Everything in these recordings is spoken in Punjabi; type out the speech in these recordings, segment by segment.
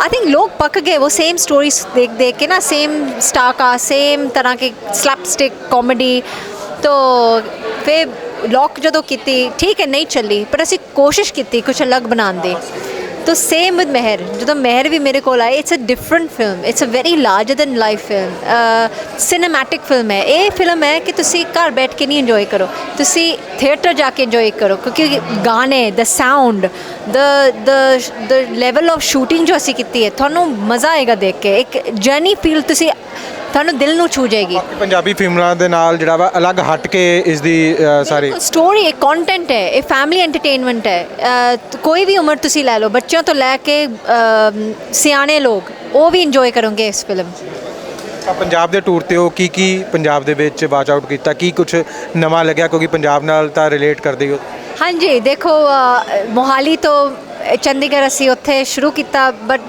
आई थिंक लोग पक गए वो सेम स्टोरीज देख देख के ना सेम स्टार का सेम तरह के स्लैपस्टिक कॉमेडी तो फिर लॉक ਜਦੋਂ ਕੀਤੀ ਠੀਕ ਹੈ ਨਹੀਂ ਚੱਲੀ ਪਰ ਅਸੀਂ ਕੋਸ਼ਿਸ਼ ਕੀਤੀ ਕੁਝ ਅਲੱਗ ਬਣਾਉਣ ਦੀ ਤੋ ਸੇਮ ਵਿਦ ਮਹਿਰ ਜਦੋਂ ਮਹਿਰ ਵੀ ਮੇਰੇ ਕੋਲ ਆਈ it's a different film it's a very larger than life film cinematic film ਹੈ ਇਹ ਫਿਲਮ ਹੈ ਕਿ ਤੁਸੀਂ ਘਰ ਬੈਠ ਕੇ ਨਹੀਂ ਇੰਜੋਏ ਕਰੋ ਤੁਸੀਂ ਥੀਏਟਰ ਜਾ ਕੇ ਇੰਜੋਏ ਕਰੋ ਕਿਉਂਕਿ ਗਾਣੇ ਦਾ sound the the the level of shooting ਜੋ ਅਸੀਂ ਕੀਤੀ ਹੈ ਤੁਹਾਨੂੰ ਮਜ਼ਾ ਆਏਗਾ ਦੇਖ ਕੇ ਇੱਕ ਜਰਨੀ ਫੀਲ ਤੁਸੀਂ ਤੁਹਾਨੂੰ ਦਿਲ ਨੂੰ ਛੂ ਜਾਏਗੀ। ਪੰਜਾਬੀ ਫਿਲਮਾਂ ਦੇ ਨਾਲ ਜਿਹੜਾ ਵਾ ਅਲੱਗ ਹਟ ਕੇ ਇਸ ਦੀ ਅ, ਸਾਰੀ ਸਟੋਰੀ ਇੱਕ ਕੰਟੈਂਟ ਹੈ ਇਹ ਫੈਮਿਲੀ ਐਂਟਰਟੇਨਮੈਂਟ ਹੈ। ਅਹ, ਕੋਈ ਵੀ ਉਮਰ ਤੁਸੀਂ ਲੈ ਲਓ ਬੱਚਿਆਂ ਤੋਂ ਲੈ ਕੇ ਸਿਆਣੇ ਲੋਕ ਉਹ ਵੀ ਇੰਜੋਏ ਕਰਨਗੇ ਇਸ ਫਿਲਮ ਤਾਂ ਪੰਜਾਬ ਦੇ ਟੂਰ ਤੇ ਉਹ ਕੀ ਕੀ ਪੰਜਾਬ ਦੇ ਵਿੱਚ ਵਾਚ ਆਊਟ ਕੀਤਾ? ਕੀ ਕੁਝ ਨਵਾਂ ਲੱਗਿਆ? ਕਿਉਂਕਿ ਪੰਜਾਬ ਨਾਲ ਤਾਂ ਰਿਲੇਟ ਕਰਦੇ ਹੋ ਹਾਂਜੀ ਦੇਖੋ ਮੋਹਾਲੀ ਤੋਂ ਚੰਡੀਗੜ੍ਹ ਅਸੀਂ ਉੱਥੇ ਸ਼ੁਰੂ ਕੀਤਾ ਬਟ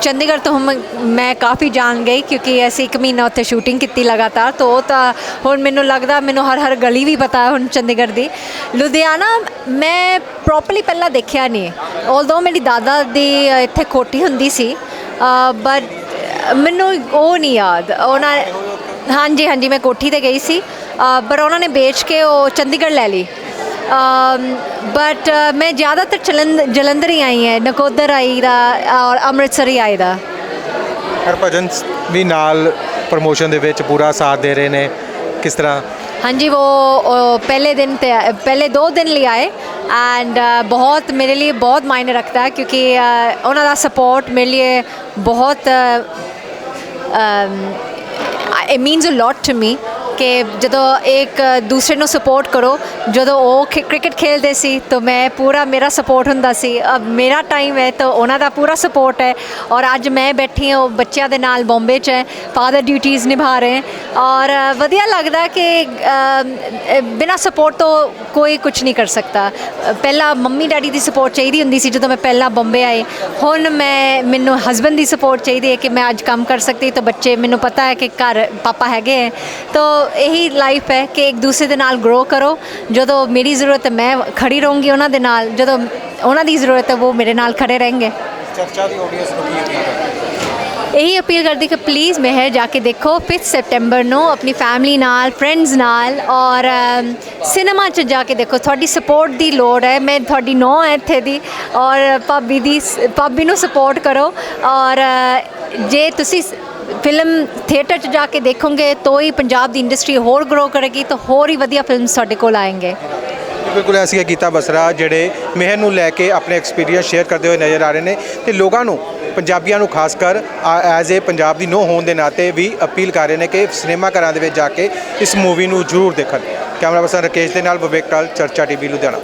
ਚੰਡੀਗੜ੍ਹ ਤੋਂ ਹਮ ਮੈਂ ਕਾਫੀ ਜਾਣ ਗਈ ਕਿਉਂਕਿ ਅਸੀਂ ਇੱਕ ਮਹੀਨਾ ਉੱਥੇ ਸ਼ੂਟਿੰਗ ਕੀਤੀ ਲਗਾਤਾਰ ਤੋਂ ਉਹ ਤਾਂ ਹੁਣ ਮੈਨੂੰ ਲੱਗਦਾ ਮੈਨੂੰ ਹਰ ਹਰ ਗਲੀ ਵੀ ਪਤਾ ਹੈ ਹੁਣ ਚੰਡੀਗੜ੍ਹ ਦੀ ਲੁਧਿਆਣਾ ਮੈਂ ਪ੍ਰੋਪਰਲੀ ਪਹਿਲਾਂ ਦੇਖਿਆ ਨਹੀਂ ਆਲਦੋ ਮੇਰੀ ਦਾਦਾ ਦੀ ਇੱਥੇ ਕੋਠੀ ਹੁੰਦੀ ਸੀ ਬਟ ਮੈਨੂੰ ਉਹ ਨਹੀਂ ਯਾਦ ਉਹਨਾਂ ਹਾਂਜੀ ਹਾਂਜੀ ਮੈਂ ਕੋਠੀ ਤੇ ਗਈ ਸੀ ਪਰ ਉਹਨਾਂ ਨੇ ਵੇਚ ਕੇ ਉਹ ਚੰਡੀਗੜ੍ਹ ਲੈ ਲਈ ਬਟ ਮੈਂ ਜ਼ਿਆਦਾਤਰ ਜਲੰਧਰ ਹੀ ਆਈ ਹਾਂ ਨਕੋਦਰ ਆਈ ਦਾ ਔਰ ਅੰਮ੍ਰਿਤਸਰ ਹੀ ਆਈ ਦਾ ਹਰਭਜਨ ਵੀ ਨਾਲ ਪ੍ਰਮੋਸ਼ਨ ਦੇ ਵਿੱਚ ਪੂਰਾ ਸਾਥ ਦੇ ਰਹੇ ਨੇ ਕਿਸ ਤਰ੍ਹਾਂ ਹਾਂਜੀ ਉਹ ਪਹਿਲੇ ਦਿਨ ਤੇ ਪਹਿਲੇ ਦੋ ਦਿਨ ਲਈ ਆਏ ਐਂਡ ਬਹੁਤ ਮੇਰੇ ਲਈ ਬਹੁਤ ਮਾਇਨੇ ਰੱਖਦਾ ਹੈ ਕਿਉਂਕਿ ਉਹਨਾਂ ਦਾ ਸਪੋਰਟ ਮੇਰੇ ਲਈ ਬਹੁਤ ਅ, um, I- it means a ਕਿ ਜਦੋਂ ਇੱਕ ਦੂਸਰੇ ਨੂੰ ਸਪੋਰਟ ਕਰੋ, ਜਦੋਂ ਉਹ ਕ੍ਰਿਕਟ ਖੇਡਦੇ ਸੀ, ਤਾਂ ਮੈਂ ਪੂਰਾ ਮੇਰਾ ਸਪੋਰਟ ਹੁੰਦਾ ਸੀ। ਅਬ ਮੇਰਾ ਟਾਈਮ ਹੈ, ਤਾਂ ਉਹਨਾਂ ਦਾ ਪੂਰਾ ਸਪੋਰਟ ਹੈ। ਔਰ ਅੱਜ ਮੈਂ ਬੈਠੀ ਹਾਂ, ਉਹ ਬੱਚਿਆਂ ਦੇ ਨਾਲ ਬੰਬੇ 'ਚ ਹੈ ਫਾਦਰ ਡਿਊਟੀਆਂ ਨਿਭਾ ਰਹੇ ਔਰ ਵਧੀਆ ਲੱਗਦਾ ਕਿ ਬਿਨਾ ਸਪੋਰਟ ਤੋਂ ਕੋਈ ਕੁਝ ਨਹੀਂ ਕਰ ਸਕਦਾ। ਪਹਿਲਾਂ ਮੰਮੀ ਡੈਡੀ ਦੀ ਸਪੋਰਟ ਚਾਹੀਦੀ ਹੁੰਦੀ ਸੀ, ਜਦੋਂ ਮੈਂ ਪਹਿਲਾਂ ਬੰਬੇ ਆਏ ਹੁਣ ਮੈਂ, ਮੈਨੂੰ ਹਸਬੰਡ ਦੀ ਸਪੋਰਟ ਚਾਹੀਦੀ ਹੈ ਕਿ ਮੈਂ ਅੱਜ ਕੰਮ ਕਰ ਸਕਦੀ ਤਾਂ ਬੱਚੇ, ਮੈਨੂੰ ਪਤਾ ਹੈ ਕਿ ਘਰ ਪਾਪਾ ਹੈਗੇ ਹੈ। ਤਾਂ ਇਹੀ ਲਾਈਫ ਹੈ ਕਿ ਇੱਕ ਦੂਸਰੇ ਦੇ ਨਾਲ ਗਰੋ ਕਰੋ। ਜਦੋਂ ਮੇਰੀ ਜ਼ਰੂਰਤ ਹੈ ਮੈਂ ਖੜੀ ਰਹੂੰਗੀ ਉਹਨਾਂ ਦੇ ਨਾਲ। ਜਦੋਂ ਉਹਨਾਂ ਦੀ ਜ਼ਰੂਰਤ ਹੈ ਉਹ ਮੇਰੇ ਨਾਲ ਖੜੇ ਰਹਿਣਗੇ। ਚਰਚਾ ਦੀ ਆਡੀਅנס ਨੂੰ ਕੀ ਅਪੀਲ ਇਹੀ ਅਪੀਲ ਕਰਦੀ ਕਿ ਪਲੀਜ਼ ਮਹਿਰ ਜਾ ਕੇ ਦੇਖੋ 5 ਸੈਪਟੈਂਬਰ ਨੂੰ ਆਪਣੀ ਫੈਮਿਲੀ ਨਾਲ ਫਰੈਂਡਸ ਨਾਲ ਔਰ ਸਿਨੇਮਾ 'ਚ ਜਾ ਕੇ ਦੇਖੋ। ਤੁਹਾਡੀ ਸਪੋਰਟ ਦੀ ਲੋੜ ਹੈ। ਮੈਂ ਤੁਹਾਡੀ ਨੌ ਹੈ ਇੱਥੇ ਦੀ ਔਰ ਭਾਬੀ ਦੀ ਭਾਬੀ ਨੂੰ ਸਪੋਰਟ ਕਰੋ ਔਰ ਜੇ ਤੁਸੀਂ ਫਿਲਮ ਥੀਏਟਰ 'ਚ ਜਾ ਕੇ ਦੇਖੋਗੇ ਤਾਂ ਹੀ ਪੰਜਾਬ ਦੀ ਇੰਡਸਟਰੀ ਹੋਰ ਗਰੋ ਕਰੇਗੀ ਤਾਂ ਹੋਰ ਹੀ ਵਧੀਆ ਫਿਲਮਸ ਸਾਡੇ ਕੋਲ ਆਏਗੇ। ਬਿਲਕੁਲ ਐਸੀ ਹੈ ਗੀਤਾ ਬਸਰਾ ਜਿਹੜੇ ਮਿਹਰ ਨੂੰ ਲੈ ਕੇ ਆਪਣੇ ਐਕਸਪੀਰੀਅੰਸ ਸ਼ੇਅਰ ਕਰਦੇ ਹੋਏ ਨਜ਼ਰ ਆ ਰਹੇ ਨੇ ਤੇ ਲੋਕਾਂ ਨੂੰ, ਪੰਜਾਬੀਆਂ ਨੂੰ ਖਾਸ ਕਰ ਐਜ਼ ਏ ਪੰਜਾਬ ਦੀ ਨੋ ਹੋਣ ਦੇ ਨਾਤੇ ਵੀ ਅਪੀਲ ਕਰ ਰਹੇ ਨੇ ਕਿ ਸਿਨੇਮਾ ਘਰਾਂ ਦੇ ਵਿੱਚ ਜਾ ਕੇ ਇਸ ਮੂਵੀ ਨੂੰ ਜ਼ਰੂਰ ਦੇਖਣ। ਕੈਮਰਾ ਪਰਸਨ ਰਕੇਸ਼ ਦੇ ਨਾਲ ਵਿਵੇਕ ਟਲ, ਚਰਚਾ ਟੀਵੀ ਲੁਧਿਆਣਾ।